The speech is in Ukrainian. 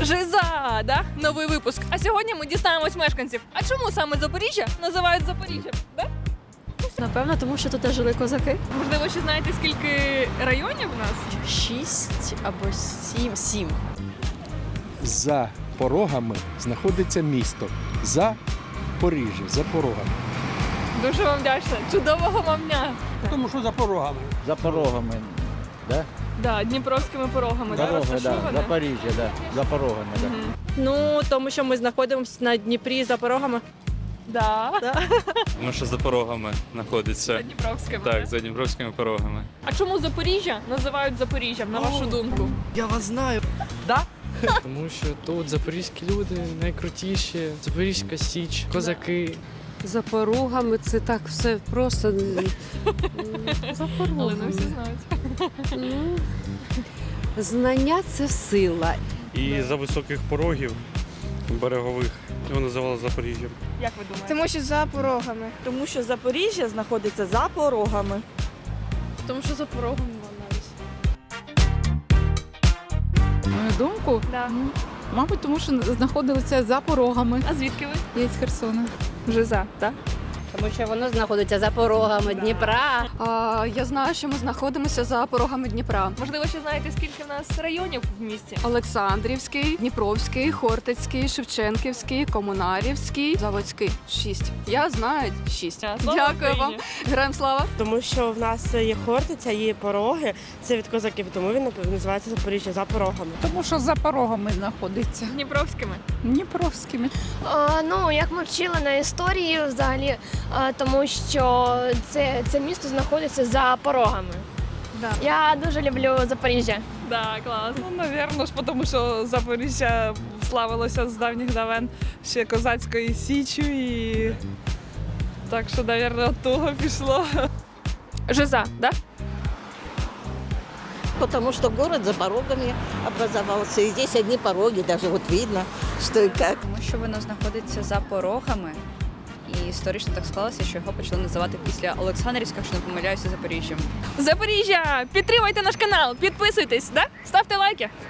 Жиза, да? Новий випуск. А сьогодні ми дізнаємось мешканців. А чому саме Запоріжжя називають Запоріжжям? Да? Напевно, тому що тут жили козаки. Можливо, ще знаєте, скільки районів у нас? Шість або сім. Сім. За порогами знаходиться місто. За Поріжжя, за порогами. Дуже вам вдячна. Чудового вам дня. Тому що за порогами. За порогами. Да? Да, дніпровськими порогами. да, Дорога, да. розташоване. Запоріжжя, да. За порогами, да. Мгм. Ну, тому що ми знаходимося на Дніпрі за порогами. Да. Тому що за порогами знаходиться. За Дніпровськими. Так, за Дніпровськими порогами. А чому Запоріжжя називають Запоріжжям, на вашу думку? Я вас знаю. Да? Тому що тут запорізькі люди найкрутіші, Запорізька Січ, козаки. За порогами це так все просто. За Але не порогами. всі знають. Ну, знання це сила. І за високих порогів берегових його називали Запоріжжям. Як ви думаєте? Тому що за порогами. Тому що Запоріжжя знаходиться за порогами. Тому що за порогами навіть. Мою думку, Да. мабуть, тому що знаходилися за порогами. А звідки ви? Я з Херсона. Жиза, так? Тому що воно знаходиться за порогами Дніпра. А, я знаю, що ми знаходимося за порогами Дніпра. Можливо, ще знаєте, скільки в нас районів в місті? Олександрівський, Дніпровський, Хортицький, Шевченківський, Комунарівський, Заводський. Шість. Я знаю шість. Слава Дякую вам. Україні! Героям слава. Тому що в нас є Хортиця, є пороги. Це від козаків, тому він називається Запоріжжя за порогами. Тому що за порогами знаходиться. Дніпровськими. Дніпровськими. А, ну, як ми вчили на історії взагалі, тому що це, це місто знаходиться за порогами. Да. Я дуже люблю Запоріжжя. Да, клас. Ну, напевно ж, тому що Запоріжжя славилося з давніх давен ще козацькою січю і так що, напевно, від того пішло. Жиза, да? Потому что город за порогами образовался. И здесь одни пороги, даже вот видно, что и как. Тому що воно знаходиться за порогами. Історично так склалося, що його почали називати після Олександрівська, якщо не помиляюся, Запоріжжям. Запоріжжя! Підтримайте наш канал, підписуйтесь, да? Ставте лайки.